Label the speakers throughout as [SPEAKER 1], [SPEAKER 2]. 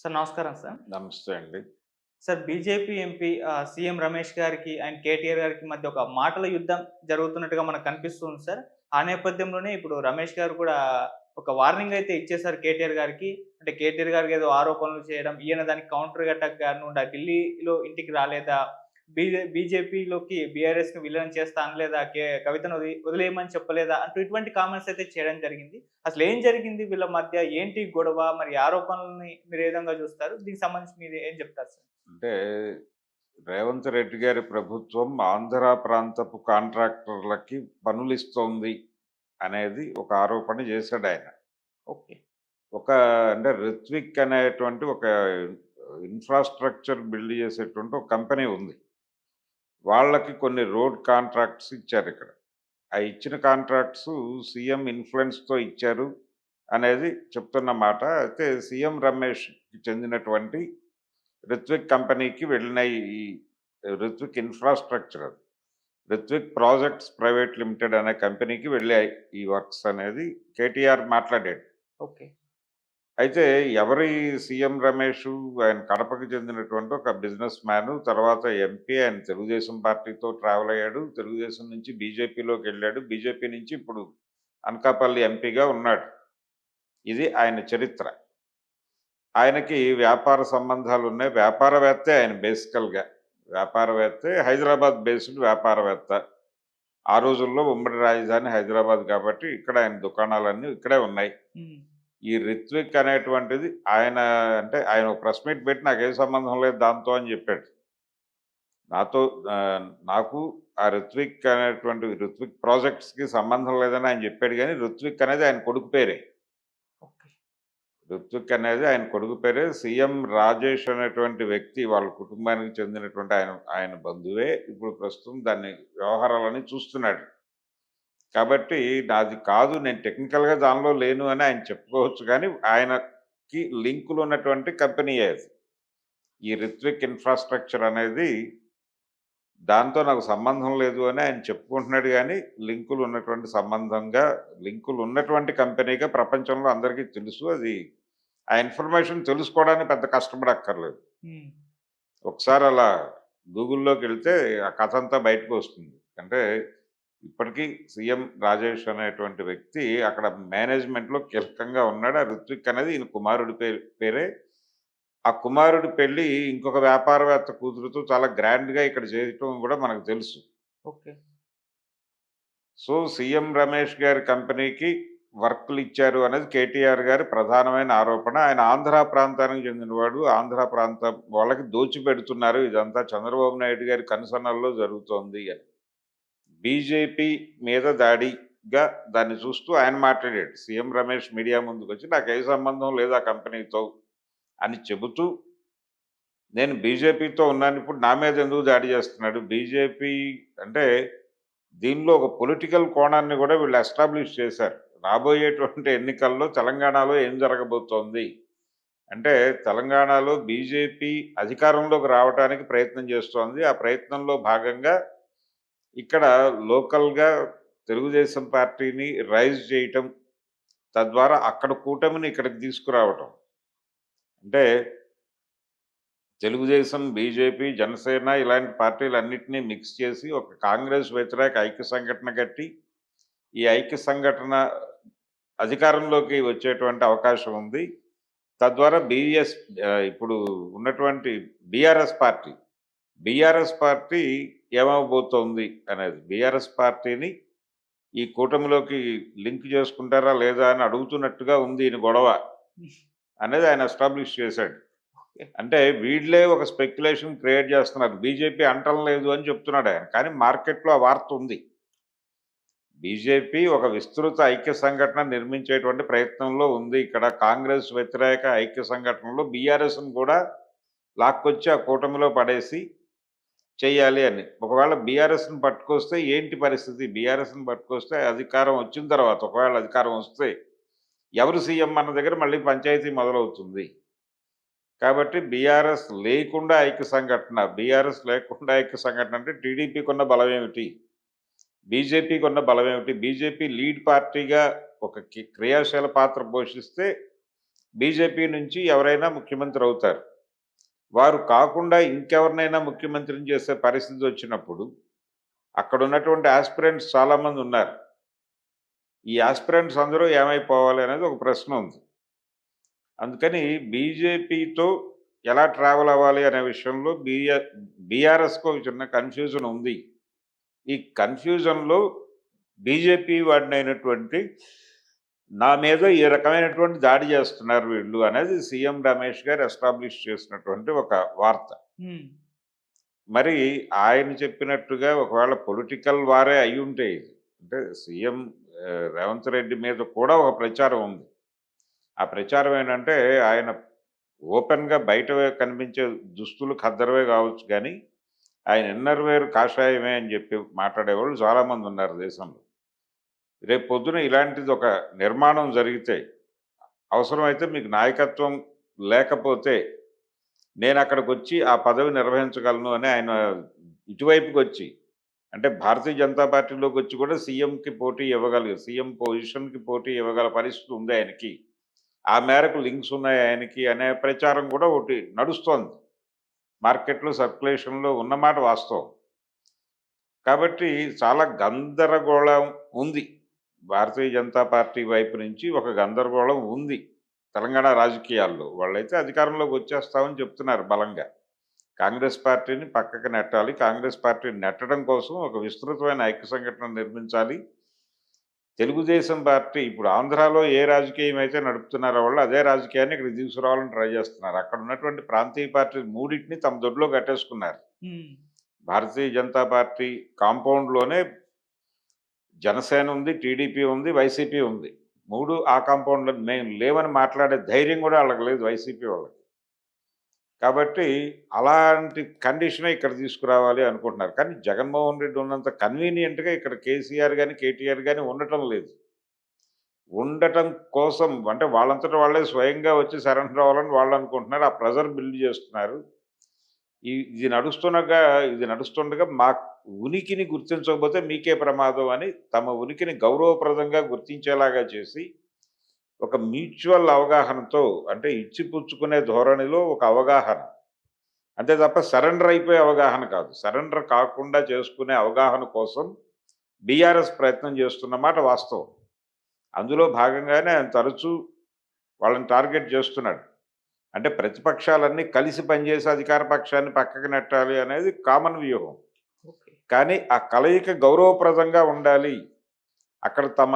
[SPEAKER 1] Sir నమస్కారం sir.
[SPEAKER 2] నమస్తే అండి.
[SPEAKER 1] Sir BJP MP CM Ramesh గారికి అండ్ కేటీఆర్ గారికి మధ్య ఒక మాటల యుద్ధం జరుగుతున్నట్టుగా మనకు కనిపిస్తుంది సార్. ఆ నేపథ్యంలోనే ఇప్పుడు రమేష్ గారు కూడా ఒక వార్నింగ్ అయితే ఇచ్చేసారు కేటీఆర్ గారికి. అంటే కేటీఆర్ గారికి ఏదో ఆరోపణలు చేయడం ఈయన దానికి కౌంటర్ అటాక్ కాకుండా ఢిల్లీలో ఇంటికి రాలేదా బీజే బీజేపీలోకి బీఆర్ఎస్ని విలీనం చేస్తా అనలేదా? కవితను వదిలి- వదిలేయమని చెప్పలేదా? అంటూ ఇటువంటి కామెంట్స్ అయితే చేయడం జరిగింది. అసలు ఏం జరిగింది వీళ్ళ మధ్య? ఏంటి గొడవ? మరి ఆరోపణలని మీరు ఏ విధంగా చూస్తారు? దీనికి సంబంధించి మీరు ఏం చెప్తారు సార్?
[SPEAKER 2] అంటే రేవంత్ రెడ్డి గారి ప్రభుత్వం ఆంధ్ర ప్రాంతపు కాంట్రాక్టర్లకి పనులు ఇస్తోంది అనేది ఒక ఆరోపణ చేశాడు ఆయన.
[SPEAKER 1] ఓకే.
[SPEAKER 2] ఒక అంటే రిత్విక్ అనేటువంటి ఒక ఇన్ఫ్రాస్ట్రక్చర్ బిల్డ్ చేసేటువంటి ఒక కంపెనీ ఉంది. వాళ్ళకి కొన్ని రోడ్ కాంట్రాక్ట్స్ ఇచ్చారు ఇక్కడ. ఆ ఇచ్చిన కాంట్రాక్ట్స్ సీఎం ఇన్ఫ్లుయెన్స్తో ఇచ్చారు అనేది చెప్తున్న మాట. అయితే సీఎం రమేష్కి చెందినటువంటి రిత్విక్ కంపెనీకి వెళ్ళిన ఈ రిత్విక్ ఇన్ఫ్రాస్ట్రక్చర్ అది. రిత్విక్ ప్రాజెక్ట్స్ ప్రైవేట్ లిమిటెడ్ అనే కంపెనీకి వెళ్ళాయి ఈ వర్క్స్ అనేది. కేటీఆర్ మాట్లాడాడు.
[SPEAKER 1] ఓకే.
[SPEAKER 2] అయితే ఎవరి సీఎం రమేష్ ఆయన కడపకి చెందినటువంటి ఒక బిజినెస్ మ్యాన్ తర్వాత ఎంపీ ఆయన తెలుగుదేశం పార్టీతో ట్రావెల్ అయ్యాడు. తెలుగుదేశం నుంచి బీజేపీలోకి వెళ్ళాడు. బీజేపీ నుంచి ఇప్పుడు అనకాపల్లి ఎంపీగా ఉన్నాడు. ఇది ఆయన చరిత్ర. ఆయనకి వ్యాపార సంబంధాలు ఉన్నాయి. వ్యాపారవేత్తే ఆయన బేసికల్గా వ్యాపారవేత్తే హైదరాబాద్ బేస్డ్ వ్యాపారవేత్త. ఆ రోజుల్లో ఉమ్మడి రాజధాని హైదరాబాద్ కాబట్టి ఇక్కడ ఆయన దుకాణాలన్నీ ఇక్కడే ఉన్నాయి. ఈ రిత్విక్ అనేటువంటిది ఆయన అంటే ఆయన ఒక ప్రెస్ మీట్ పెట్టి నాకు సంబంధం లేదు దాంతో అని చెప్పాడు. నాతో నాకు ఆ రిత్విక్ అనేటువంటి రిత్విక్ ప్రాజెక్ట్స్కి సంబంధం లేదని ఆయన చెప్పాడు కానీ రిత్విక్ అనేది ఆయన కొడుకు పేరే. రిత్విక్ అనేది ఆయన కొడుకు పేరే. సీఎం రాజేష్ అనేటువంటి వ్యక్తి వాళ్ళ కుటుంబానికి చెందినటువంటి ఆయన ఆయన బంధువే. ఇప్పుడు ప్రస్తుతం దాన్ని వ్యవహారాలని చూస్తున్నాడు. కాబట్టి నాది కాదు నేను టెక్నికల్గా దానిలో లేను అని ఆయన చెప్పుకోవచ్చు కానీ ఆయనకి లింకులు ఉన్నటువంటి కంపెనీ అది. ఈ రిత్విక్ ఇన్ఫ్రాస్ట్రక్చర్ అనేది దాంతో నాకు సంబంధం లేదు అని ఆయన చెప్పుకుంటున్నాడు కానీ లింకులు ఉన్నటువంటి సంబంధంగా లింకులు ఉన్నటువంటి కంపెనీగా ప్రపంచంలో అందరికీ తెలుసు. అది ఆ ఇన్ఫర్మేషన్ తెలుసుకోవడానికి పెద్ద కష్టపడక్కర్లేదు. ఒకసారి అలా గూగుల్లోకి వెళ్తే ఆ కథ అంతా బయటకు వస్తుంది. అంటే ఇప్పటికీ సీఎం రాజేష్ అనేటువంటి వ్యక్తి అక్కడ మేనేజ్మెంట్లో కీలకంగా ఉన్నాడు? ఆ ఋత్విక్ అనేది ఈయన కుమారుడి పేరు. ఆ కుమారుడి పెళ్ళి ఇంకొక వ్యాపారవేత్త కూతురుతో చాలా గ్రాండ్గా ఇక్కడ చేయటం కూడా మనకు తెలుసు.
[SPEAKER 1] ఓకే.
[SPEAKER 2] సో సీఎం రమేష్ గారి కంపెనీకి వర్క్లు ఇచ్చారు అనేది కేటీఆర్ గారి ప్రధానమైన ఆరోపణ. ఆయన ఆంధ్ర ప్రాంతానికి చెందినవాడు. ఆంధ్ర ప్రాంతం వాళ్ళకి దోచిపెడుతున్నారు. ఇదంతా చంద్రబాబు నాయుడు గారి కనుసన్నల్లో జరుగుతోంది అని. బీజేపీ మీద దాడిగా దాన్ని చూస్తూ ఆయన మాట్లాడాడు. సీఎం రమేష్ మీడియా ముందుకు వచ్చి నాకు ఏ సంబంధం లేదు ఆ కంపెనీతో అని చెబుతూ నేను బీజేపీతో ఉన్నాను ఇప్పుడు నా మీద ఎందుకు దాడి చేస్తున్నాడు? బీజేపీ అంటే దీనిలో ఒక పొలిటికల్ కోణాన్ని కూడా వీళ్ళు ఎస్టాబ్లిష్ చేశారు. రాబోయేటువంటి ఎన్నికల్లో తెలంగాణలో ఏం జరగబోతోంది? అంటే తెలంగాణలో బీజేపీ అధికారంలోకి రావడానికి ప్రయత్నం చేస్తోంది. ఆ ప్రయత్నంలో భాగంగా ఇక్కడ లోకల్గా తెలుగుదేశం పార్టీని రైజ్ చేయటం తద్వారా అక్కడ కూటమిని ఇక్కడికి తీసుకురావటం. అంటే తెలుగుదేశం బీజేపీ జనసేన ఇలాంటి పార్టీలన్నింటినీ మిక్స్ చేసి ఒక కాంగ్రెస్ వ్యతిరేక ఐక్య సంఘటన కట్టి ఈ ఐక్య సంఘటన అధికారంలోకి వచ్చేటువంటి అవకాశం ఉంది. తద్వారా బీఎస్ ఇప్పుడు ఉన్నటువంటి బీఆర్ఎస్ పార్టీ బీఆర్ఎస్ పార్టీ ఏమవబోతోంది అనేది బీఆర్ఎస్ పార్టీని ఈ కూటమిలోకి లింక్ చేసుకుంటారా లేదా అని అడుగుతున్నట్టుగా ఉంది ఈయన గొడవ అనేది ఆయన ఎస్టాబ్లిష్ చేశాడు. అంటే వీళ్ళే ఒక స్పెక్యులేషన్ క్రియేట్ చేస్తున్నారు. బీజేపీ అంటం లేదు అని చెప్తున్నాడు ఆయన. కానీ మార్కెట్లో ఆ వార్త ఉంది. బీజేపీ ఒక విస్తృత ఐక్య సంఘటన నిర్మించేటువంటి ప్రయత్నంలో ఉంది. ఇక్కడ కాంగ్రెస్ వ్యతిరేక ఐక్య సంఘటనలో బీఆర్ఎస్ను కూడా లాక్కొచ్చి ఆ కూటమిలో పడేసి చేయాలి అని. ఒకవేళ బీఆర్ఎస్ని పట్టుకొస్తే ఏంటి పరిస్థితి? బీఆర్ఎస్ని పట్టుకొస్తే అధికారం వచ్చిన తర్వాత ఒకవేళ అధికారం వస్తే ఎవరు సీఎం అన్న దగ్గర మళ్ళీ పంచాయతీ మొదలవుతుంది. కాబట్టి బీఆర్ఎస్ లేకుండా ఐక్య సంఘటన బీఆర్ఎస్ లేకుండా ఐక్య సంఘటన అంటే టీడీపీకి ఉన్న బలం ఏమిటి? బీజేపీకి ఉన్న బలం ఏమిటి? బీజేపీ లీడ్ పార్టీగా ఒక క్రియాశీల పాత్ర పోషిస్తే బీజేపీ నుంచి ఎవరైనా ముఖ్యమంత్రి అవుతారు. వారు కాకుండా ఇంకెవరినైనా ముఖ్యమంత్రిని చేసే పరిస్థితి వచ్చినప్పుడు అక్కడ ఉన్నటువంటి ఆస్పిరెంట్స్ చాలామంది ఉన్నారు. ఈ ఆస్పిరెంట్స్ అందరూ ఏమైపోవాలి అనేది ఒక ప్రశ్న ఉంది. అందుకని బీజేపీతో ఎలా ట్రావెల్ అవ్వాలి అనే విషయంలో బీఆర్ బీఆర్ఎస్కు ఒక చిన్న కన్ఫ్యూజన్ ఉంది. ఈ కన్ఫ్యూజన్లో బీజేపీ వాడినైనటువంటి నా మీద ఈ రకమైనటువంటి దాడి చేస్తున్నారు వీళ్ళు అనేది సీఎం రమేష్ గారు ఎస్టాబ్లిష్ చేసినటువంటి ఒక వార్త. మరి ఆయన చెప్పినట్టుగా ఒకవేళ పొలిటికల్ వారే అయి ఉంటే అంటే సీఎం రేవంత్ రెడ్డి మీద కూడా ఒక ప్రచారం ఉంది. ఆ ప్రచారం ఏంటంటే ఆయన ఓపెన్గా బయట కనిపించే దుస్తులు ఖద్దరవే కావచ్చు కానీ ఆయన ఇన్నర్ వేర్ కాషాయమే అని చెప్పి మాట్లాడేవాళ్ళు చాలామంది ఉన్నారు దేశంలో. రేపు పొద్దున ఇలాంటిది ఒక నిర్మాణం జరిగితే అవసరమైతే మీకు నాయకత్వం లేకపోతే నేను అక్కడికి వచ్చి ఆ పదవి నిర్వహించగలను అని ఆయన ఇటువైపుకి వచ్చి అంటే భారతీయ జనతా పార్టీలోకి వచ్చి కూడా సీఎంకి పోటీ ఇవ్వగల సీఎం పొజిషన్కి పోటీ ఇవ్వగల పరిస్థితి ఉంది ఆయనకి. ఆ మేరకు లింక్స్ ఉన్నాయి ఆయనకి అనే ప్రచారం కూడా ఒకటి నడుస్తోంది. మార్కెట్లో సర్క్యులేషన్లో ఉన్నమాట వాస్తవం. కాబట్టి చాలా గందరగోళం ఉంది. భారతీయ జనతా పార్టీ వైపు నుంచి ఒక గందరగోళం ఉంది. తెలంగాణ రాజకీయాల్లో. వాళ్ళైతే అధికారంలోకి వచ్చేస్తామని చెప్తున్నారు బలంగా. కాంగ్రెస్ పార్టీని పక్కకు నెట్టాలి. కాంగ్రెస్ పార్టీని నెట్టడం కోసం ఒక విస్తృతమైన ఐక్య సంఘటన నిర్మించాలి. తెలుగుదేశం పార్టీ ఇప్పుడు ఆంధ్రాలో ఏ రాజకీయం అయితే నడుపుతున్నారో వాళ్ళు అదే రాజకీయాన్ని ఇక్కడ తీసుకురావాలని ట్రై చేస్తున్నారు. అక్కడ ఉన్నటువంటి ప్రాంతీయ పార్టీ మూడింటిని తమ దొడ్లో కట్టేసుకున్నారు. భారతీయ జనతా పార్టీ కాంపౌండ్లోనే జనసేన ఉంది టీడీపీ ఉంది వైసీపీ ఉంది. మూడు ఆ కాంపౌండ్లో మేము లేవని మాట్లాడే ధైర్యం కూడా వాళ్ళకి లేదు వైసీపీ వాళ్ళకి. కాబట్టి అలాంటి కండిషనే ఇక్కడ తీసుకురావాలి అనుకుంటున్నారు. కానీ జగన్మోహన్ రెడ్డి ఉన్నంత కన్వీనియంట్గా ఇక్కడ కేసీఆర్ కానీ కేటీఆర్ కానీ ఉండటం లేదు. ఉండటం కోసం అంటే వాళ్ళంతటా వాళ్ళే స్వయంగా వచ్చి సరెండర్ అవ్వాలని వాళ్ళు అనుకుంటున్నారు. ఆ ప్రెజర్ బిల్డ్ చేస్తున్నారు. ఇది నడుస్తుండగా ఇది నడుస్తుండగా మా ఉనికిని గుర్తించకపోతే మీకే ప్రమాదం అని తమ ఉనికిని గౌరవప్రదంగా గుర్తించేలాగా చేసి ఒక మ్యూచువల్ అవగాహనతో అంటే ఇచ్చిపుచ్చుకునే ధోరణిలో ఒక అవగాహన. అంతే తప్ప సరెండర్ అయిపోయే అవగాహన కాదు. సరెండర్ కాకుండా చేసుకునే అవగాహన కోసం బీఆర్ఎస్ ప్రయత్నం చేస్తున్నమాట వాస్తవం. అందులో భాగంగానే ఆయన తరచూ వాళ్ళని టార్గెట్ చేస్తున్నాడు. అంటే ప్రతిపక్షాలన్నీ కలిసి పనిచేసి అధికార పక్షాన్ని పక్కకి నెట్టాలి అనేది కామన్ వ్యూహం. కానీ ఆ కలయిక గౌరవప్రదంగా ఉండాలి. అక్కడ తమ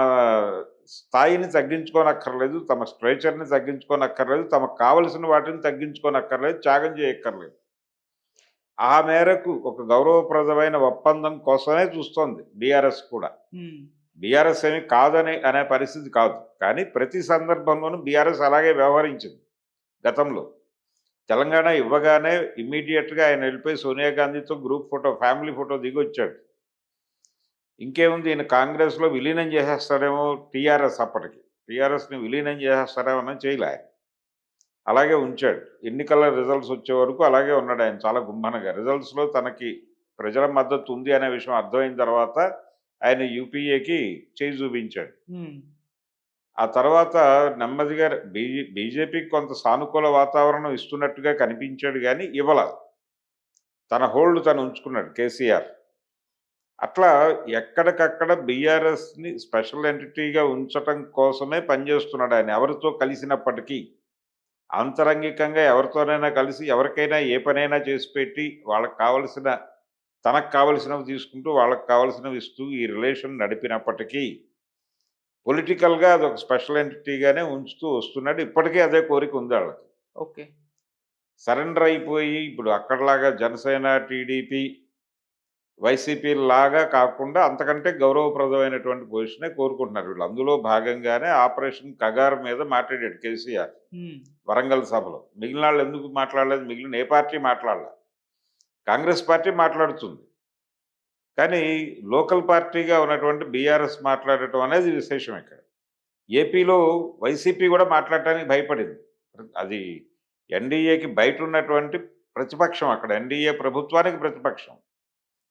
[SPEAKER 2] స్థాయిని తగ్గించుకోనక్కర్లేదు తమ స్ట్రేచర్ని తగ్గించుకోనక్కర్లేదు తమకు కావలసిన వాటిని తగ్గించుకోనక్కర్లేదు త్యాగం చేయక్కర్లేదు. ఆ మేరకు ఒక గౌరవప్రదమైన ఒప్పందం కోసమే చూస్తోంది బీఆర్ఎస్ కూడా. బీఆర్ఎస్ ఏమి కాదని అనే పరిస్థితి కాదు. కానీ ప్రతి సందర్భంలోనూ బీఆర్ఎస్ అలాగే వ్యవహరించింది. గతంలో. తెలంగాణ ఇవ్వగానే ఇమ్మీడియట్గా ఆయన వెళ్ళిపోయి సోనియా గాంధీతో గ్రూప్ ఫోటో ఫ్యామిలీ ఫోటో దిగొచ్చాడు. ఇంకేముంది? ఈయన కాంగ్రెస్లో విలీనం చేసేస్తాడేమో టీఆర్ఎస్ అప్పటికి. టీఆర్ఎస్ని విలీనం చేసేస్తారేమో అని చేయలే అలాగే ఉంచాడు. ఎన్నికల రిజల్ట్స్ వచ్చే వరకు అలాగే ఉన్నాడు ఆయన. చాలా గుమ్మనగా. రిజల్ట్స్లో తనకి ప్రజల మద్దతు ఉంది అనే విషయం అర్థమైన తర్వాత ఆయన యూపీఏకి చేయి చూపించాడు. ఆ తర్వాత నెమ్మదిగా బీజే బీజేపీకి కొంత సానుకూల వాతావరణం ఇస్తున్నట్టుగా కనిపించాడు కానీ ఇవ్వల. తన హోల్డ్ తను ఉంచుకున్నాడు కేసీఆర్. అట్లా ఎక్కడికక్కడ బీఆర్ఎస్ని స్పెషల్ ఎంటిటీగా ఉంచటం కోసమే పనిచేస్తున్నాడు ఆయన. ఎవరితో కలిసినప్పటికీ అంతరంగికంగా ఎవరితోనైనా కలిసి ఎవరికైనా ఏ పనైనా చేసి పెట్టి వాళ్ళకి కావలసిన తనకు కావలసినవి తీసుకుంటూ వాళ్ళకి కావలసినవి ఇస్తూ ఈ రిలేషన్ నడిపినప్పటికీ పొలిటికల్గా అది ఒక స్పెషల్ ఎంటిటీగానే ఉంచుతూ వస్తున్నాడు. ఇప్పటికీ అదే కోరిక ఉంది వాళ్ళకి
[SPEAKER 1] ఓకే.
[SPEAKER 2] సరెండర్ అయిపోయి ఇప్పుడు అక్కడలాగా జనసేన టీడీపీ వైసీపీ లాగా కాకుండా అంతకంటే గౌరవప్రదమైనటువంటి పొజిషనే కోరుకుంటున్నారు వీళ్ళు. అందులో భాగంగానే ఆపరేషన్ కగార్ మీద మాట్లాడాడు కేసీఆర్ వరంగల్ సభలో. మిగిలిన వాళ్ళు ఎందుకు మాట్లాడలేదు? మిగిలిన ఏ పార్టీ మాట్లాడలే. కాంగ్రెస్ పార్టీ మాట్లాడుతుంది. కానీ లోకల్ పార్టీగా ఉన్నటువంటి బీఆర్ఎస్ మాట్లాడటం అనేది విశేషం ఇక్కడ. ఏపీలో వైసీపీ కూడా మాట్లాడటానికి భయపడింది. అది ఎన్డీఏకి బయట ఉన్నటువంటి ప్రతిపక్షం అక్కడ ఎన్డీఏ ప్రభుత్వానికి ప్రతిపక్షం.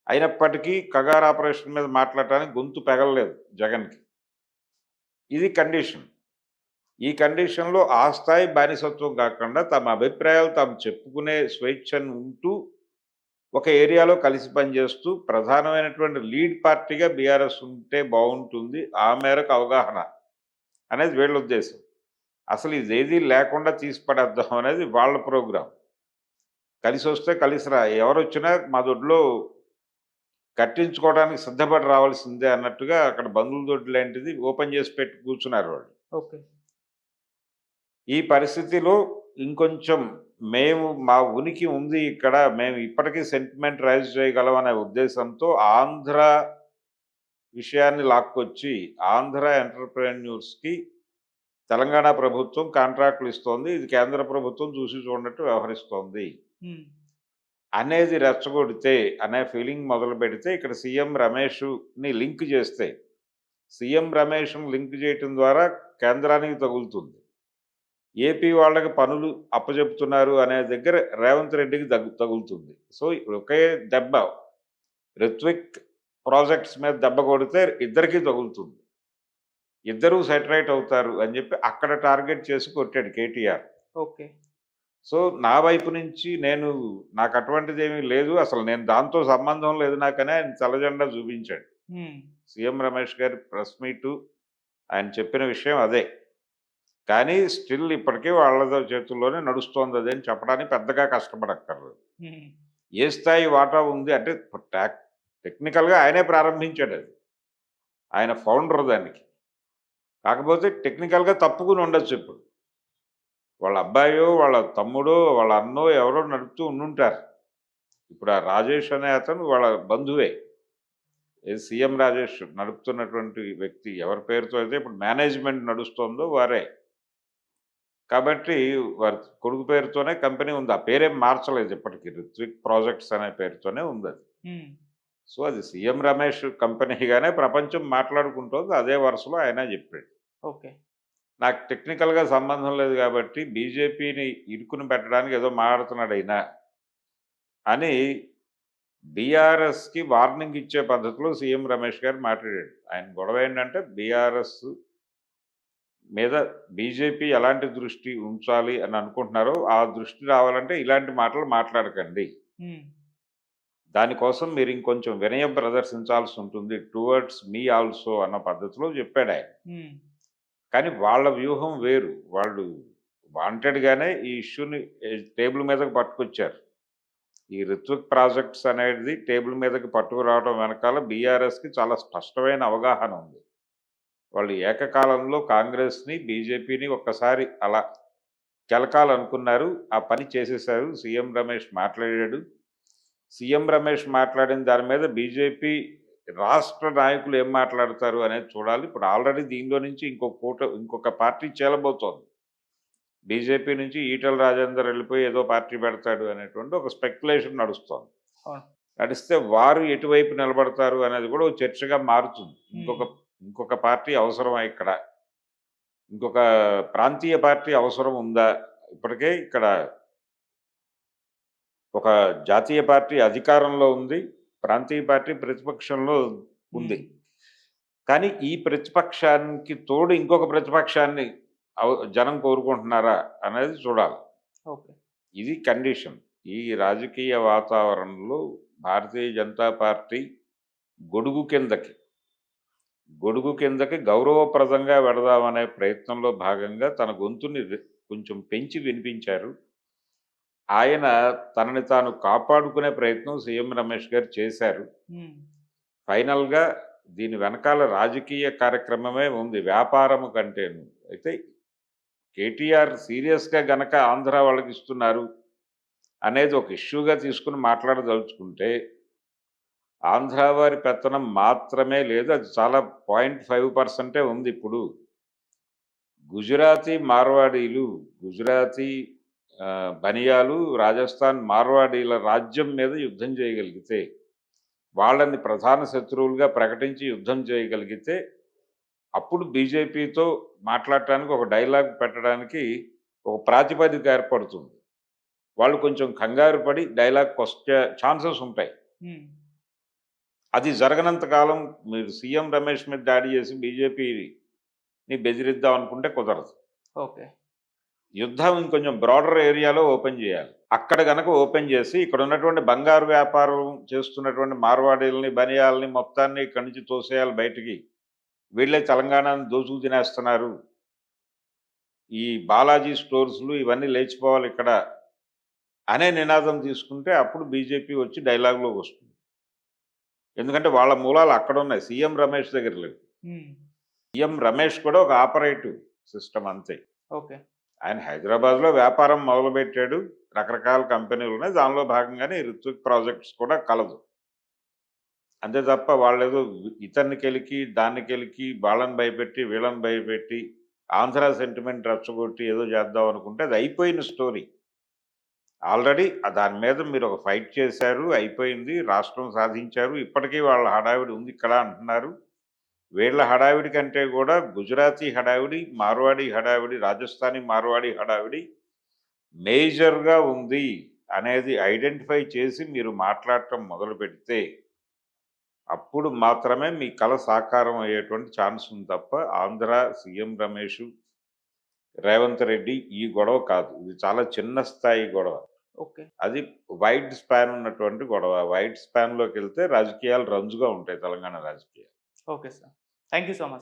[SPEAKER 2] అయినప్పటికీ కగార్ ఆపరేషన్ మీద మాట్లాడటానికి గొంతు పెగలలేదు జగన్కి. ఇది కండిషన్. ఈ కండిషన్లో ఆ స్థాయి బానిసత్వం కాకుండా తమ అభిప్రాయాలు తాము చెప్పుకునే స్వేచ్ఛను ఉంటూ ఒక ఏరియాలో కలిసి పనిచేస్తూ ప్రధానమైనటువంటి లీడ్ పార్టీగా బీఆర్ఎస్ ఉంటే బాగుంటుంది ఆ మేరకు అవగాహన అనేది వీళ్ళ ఉద్దేశం. అసలు ఇది ఏది లేకుండా తీసి పడేద్దాం అనేది వాళ్ళ ప్రోగ్రాం. కలిసి వస్తే కలిసి రా ఎవరు వచ్చినా మా దొడ్లో కట్టించుకోవడానికి సిద్ధపడి రావాల్సిందే అన్నట్టుగా అక్కడ బంధువుల దొడ్డు లాంటిది ఓపెన్ చేసి పెట్టి కూర్చున్నారు వాళ్ళు.
[SPEAKER 1] ఓకే.
[SPEAKER 2] ఈ పరిస్థితిలో ఇంకొంచెం మేము మా ఉనికి ఉంది ఇక్కడ మేము ఇప్పటికీ సెంటిమెంట్ రైజ్ చేయగలం అనే ఉద్దేశంతో ఆంధ్ర విషయాన్ని లాక్కొచ్చి ఆంధ్ర ఎంటర్ప్రెన్యూర్స్కి తెలంగాణ ప్రభుత్వం కాంట్రాక్టులు ఇస్తోంది. ఇది కేంద్ర ప్రభుత్వం చూసి చూడనట్టు వ్యవహరిస్తోంది. అనేది రెచ్చగొడితే అనే ఫీలింగ్ మొదలు పెడితే ఇక్కడ సీఎం రమేష్ని లింక్ చేస్తే సీఎం రమేష్ను లింక్ చేయటం ద్వారా కేంద్రానికి తగులుతుంది. ఏపీ వాళ్ళకి పనులు అప్పచెప్తున్నారు అనే దగ్గర రేవంత్ రెడ్డికి తగు తగులుతుంది. సో ఒకే దెబ్బ రిత్విక్ ప్రాజెక్ట్స్ మీద దెబ్బ కొడితే ఇద్దరికీ తగులుతుంది. ఇద్దరూ సెటరైట్ అవుతారు అని చెప్పి అక్కడ టార్గెట్ చేసి కొట్టాడు కేటీఆర్.
[SPEAKER 1] ఓకే.
[SPEAKER 2] సో నా వైపు నుంచి నేను నాకు అటువంటిది ఏమీ లేదు. అసలు నేను దాంతో సంబంధం లేదు నాకనే ఆయన తెల్లజెండా చూపించాడు. సీఎం రమేష్ గారి ప్రెస్ మీటు ఆయన చెప్పిన విషయం అదే. కానీ స్టిల్ ఇప్పటికీ వాళ్ళ చేతుల్లోనే నడుస్తోంది అదే అని చెప్పడానికి పెద్దగా కష్టపడక్కర్లేదు. ఏ స్థాయి వాటా ఉంది అంటే టెక్ టెక్నికల్గా ఆయనే ప్రారంభించాడు అది. ఆయన ఫౌండర్ దానికి. కాకపోతే టెక్నికల్గా తప్పుకుని ఉండొచ్చు ఇప్పుడు. వాళ్ళ అబ్బాయో వాళ్ళ తమ్ముడో వాళ్ళ అన్నో ఎవరో నడుపుతూ ఉండుంటారు. ఇప్పుడు ఆ రాజేష్ అనే అతను వాళ్ళ బంధువే. సీఎం రాజేష్ నడుపుతున్నటువంటి వ్యక్తి ఎవరి పేరుతో అయితే ఇప్పుడు మేనేజ్మెంట్ నడుస్తుందో వారే. కాబట్టి వారి కొడుకు పేరుతోనే కంపెనీ ఉంది. ఆ పేరేం మార్చలేదు ఇప్పటికీ. రిత్విక్ ప్రాజెక్ట్స్ అనే పేరుతోనే ఉంది అది. సో అది సీఎం రమేష్ కంపెనీగానే ప్రపంచం మాట్లాడుకుంటుంది. అదే వరుసలో ఆయన చెప్పాడు.
[SPEAKER 1] ఓకే.
[SPEAKER 2] నాకు టెక్నికల్గా సంబంధం లేదు కాబట్టి బీజేపీని ఇరుకుని పెట్టడానికి ఏదో మాట్లాడుతున్నాడు అయినా అని బీఆర్ఎస్కి వార్నింగ్ ఇచ్చే పద్ధతిలో సీఎం రమేష్ గారు మాట్లాడాడు. ఆయన గొడవ ఏంటంటే బీఆర్ఎస్ మీద బీజేపీ ఎలాంటి దృష్టి ఉంచాలి అని అనుకుంటున్నారో ఆ దృష్టి రావాలంటే ఇలాంటి మాటలు మాట్లాడకండి. దానికోసం మీరు ఇంకొంచెం వినయం ప్రదర్శించాల్సి ఉంటుంది. టువర్డ్స్ మీ ఆల్సో అన్న పద్ధతిలో చెప్పాడు ఆయన. కానీ వాళ్ళ వ్యూహం వేరు. వాళ్ళు వాంటెడ్గానే ఈ ఇష్యూని టేబుల్ మీదకి పట్టుకొచ్చారు. ఈ రిత్విక్ ప్రాజెక్ట్స్ అనేది టేబుల్ మీదకి పట్టుకురావడం వెనకాల బీఆర్ఎస్కి చాలా స్పష్టమైన అవగాహన ఉంది. వాళ్ళు ఏకకాలంలో కాంగ్రెస్ని బీజేపీని ఒక్కసారి అలా కెలకాలనుకున్నారు. ఆ పని చేసేశారు సీఎం రమేష్ మాట్లాడాడు. సీఎం రమేష్ మాట్లాడిన దాని మీద బీజేపీ రాష్ట్ర నాయకులు ఏం మాట్లాడతారు అనేది చూడాలి. ఇప్పుడు ఆల్రెడీ దీనిలో నుంచి ఇంకొక కూట ఇంకొక పార్టీ చేలబోతోంది. బీజేపీ నుంచి ఈటల రాజేందర్ వెళ్ళిపోయి ఏదో పార్టీ పెడతాడు అనేటువంటి ఒక స్పెక్యులేషన్ నడుస్తోంది. నడిస్తే వారు ఎటువైపు నిలబడతారు అనేది కూడా ఒక చర్చగా మారుతుంది. ఇంకొక ఇంకొక పార్టీ అవసరమా ఇక్కడ? ఇంకొక ప్రాంతీయ పార్టీ అవసరం ఉందా? ఇప్పటికే ఇక్కడ ఒక జాతీయ పార్టీ అధికారంలో ఉంది ప్రాంతీయ పార్టీ ప్రతిపక్షంలో ఉంది. కానీ ఈ ప్రతిపక్షానికి తోడు ఇంకొక ప్రతిపక్షాన్ని అవ- జనం కోరుకుంటున్నారా అనేది చూడాలి.
[SPEAKER 1] ఓకే.
[SPEAKER 2] ఇది కండిషన్. ఈ రాజకీయ వాతావరణంలో భారతీయ జనతా పార్టీ గొడుగు కిందకి గొడుగు కిందకి గౌరవప్రదంగా వెడదామనే ప్రయత్నంలో భాగంగా తన గొంతుని కొంచెం పెంచి వినిపించారు. ఆయన తనని తాను కాపాడుకునే ప్రయత్నం సీఎం రమేష్ గారు చేశారు. ఫైనల్గా దీని వెనకాల రాజకీయ కార్యక్రమమే ఉంది వ్యాపారము కంటేను. అయితే కేటీఆర్ సీరియస్గా గనక ఆంధ్ర వాళ్ళకి ఇస్తున్నారు అనేది ఒక ఇష్యూగా తీసుకుని మాట్లాడదలుచుకుంటే ఆంధ్ర వారి పెత్తనం మాత్రమే లేదు అది చాలా పాయింట్ ఫైవ్ పర్సెంటే ఉంది ఇప్పుడు. గుజరాతీ మార్వాడీలు గుజరాతీ బనియాలు రాజస్థాన్ మార్వాడీల రాజ్యం మీద యుద్ధం చేయగలిగితే వాళ్ళని ప్రధాన శత్రువులుగా ప్రకటించి యుద్ధం చేయగలిగితే అప్పుడు బీజేపీతో మాట్లాడటానికి ఒక డైలాగ్ పెట్టడానికి ఒక ప్రాతిపదిక ఏర్పడుతుంది. వాళ్ళు కొంచెం కంగారు పడి డైలాగ్ కొస్తే ఛాన్సెస్ ఉంటాయి. అది జరగనంత కాలం మీరు సీఎం రమేష్ మీద దాడి చేసి బీజేపీని బెదిరిద్దాం అనుకుంటే కుదరదు.
[SPEAKER 1] ఓకే.
[SPEAKER 2] యుద్ధం ఇంకొంచెం బ్రాడర్ ఏరియాలో ఓపెన్ చేయాలి. అక్కడ గనక ఓపెన్ చేసి ఇక్కడ ఉన్నటువంటి బంగారు వ్యాపారం చేస్తున్నటువంటి మార్వాడీలని బనియాలని మొత్తాన్ని ఇక్కడి నుంచి తోసేయాలి బయటికి. వీళ్ళే తెలంగాణని దోచుకు తినేస్తున్నారు. ఈ బాలాజీ స్టోర్స్లు ఇవన్నీ లేచిపోవాలి ఇక్కడ అనే నినాదం తీసుకుంటే అప్పుడు బీజేపీ వచ్చి డైలాగ్లోకి వస్తుంది. ఎందుకంటే వాళ్ళ మూలాలు అక్కడ ఉన్నాయి. సీఎం రమేష్ దగ్గర లేవు. సీఎం రమేష్ కూడా ఒక ఆపరేటివ్ సిస్టమ్ అంతే.
[SPEAKER 1] ఓకే.
[SPEAKER 2] ఆయన హైదరాబాద్లో వ్యాపారం మొదలుపెట్టాడు. రకరకాల కంపెనీలు ఉన్నాయి. దానిలో భాగంగానే రిత్విక్ ప్రాజెక్ట్స్ కూడా కలదు. అంతే తప్ప వాళ్ళు ఏదో ఇతన్ని కెలికి దాన్ని కెలికి వాళ్ళని భయపెట్టి వీళ్ళని భయపెట్టి ఆంధ్ర సెంటిమెంట్ రెచ్చగొట్టి ఏదో చేద్దాం అనుకుంటే అది అయిపోయిన స్టోరీ. ఆల్రెడీ దాని మీద మీరు ఒక ఫైట్ చేశారు అయిపోయింది రాష్ట్రం సాధించారు ఇప్పటికీ వాళ్ళ హడావిడి ఉంది ఇక్కడ అంటున్నారు. వీళ్ళ హడావిడి కంటే కూడా గుజరాతీ హడావిడి మార్వాడి హడావిడి రాజస్థానీ మార్వాడి హడావిడి మేజర్గా ఉంది అనేది ఐడెంటిఫై చేసి మీరు మాట్లాడటం మొదలు పెడితే అప్పుడు మాత్రమే మీ కళ సాకారం అయ్యేటువంటి ఛాన్స్ ఉంది తప్ప ఆంధ్ర సీఎం రమేష్ రేవంత్ రెడ్డి ఈ గొడవ కాదు. ఇది చాలా చిన్న స్థాయి గొడవ. అది వైడ్ స్పాన్ ఉన్నటువంటి గొడవ. వైడ్ స్పాన్లోకి వెళ్తే రాజకీయాలు రంజుగా ఉంటాయి తెలంగాణ రాజకీయాలు.
[SPEAKER 1] Okay sir. Thank you so much.